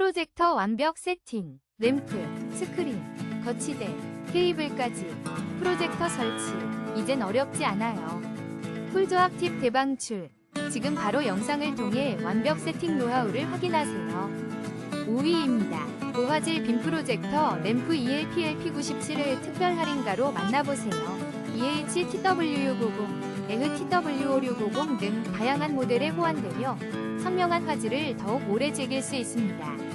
프로젝터 완벽 세팅, 램프, 스크린, 거치대, 케이블까지, 프로젝터 설치. 이젠 어렵지 않아요. 꿀조합 팁 대방출. 지금 바로 영상을 통해 완벽 세팅 노하우를 확인하세요. 5위입니다. 고화질 빔 프로젝터 램프 E ELPLP97을 특별 할인가로 만나보세요. E EH-TW650, EHE TW5650 등 다양한 모델에 호환되며 선명한 화질을 더욱 오래 즐길 수 있습니다.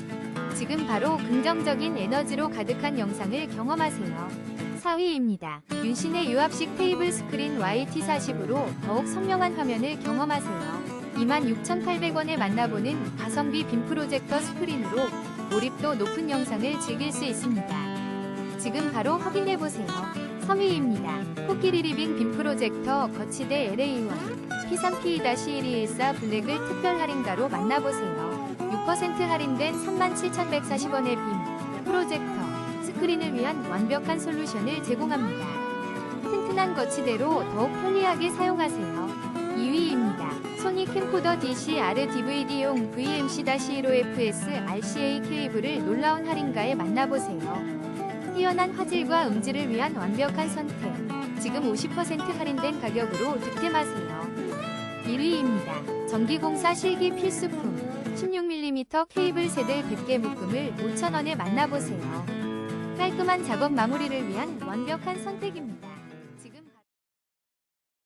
지금 바로 긍정적인 에너지로 가득한 영상을 경험하세요. 4위입니다. 윤신의 유압식 테이블 스크린 YT40으로 더욱 선명한 화면을 경험하세요. 26,800원에 만나보는 가성비 빔 프로젝터 스크린으로 몰입도 높은 영상을 즐길 수 있습니다. 지금 바로 확인해보세요. 3위입니다. 코끼리 리빙 빔 프로젝터 거치대 LA1 P3P-1214 블랙을 특별 할인가로 만나보세요. 6% 할인된 37,140원의 빔 프로젝터 스크린을 위한 완벽한 솔루션을 제공합니다. 튼튼한 거치대로 더욱 편리하게 사용하세요. 2위입니다. 소니 캠코더 DCR DVD용 VMC-15FS RCA 케이블을 놀라운 할인가에 만나보세요. 뛰어난 화질과 음질을 위한 완벽한 선택. 지금 50% 할인된 가격으로 득템하세요. 1위입니다. 전기공사 실기 필수품 16mm 케이블 세대 100개 묶음을 5,000원에 만나보세요. 깔끔한 작업 마무리를 위한 완벽한 선택입니다.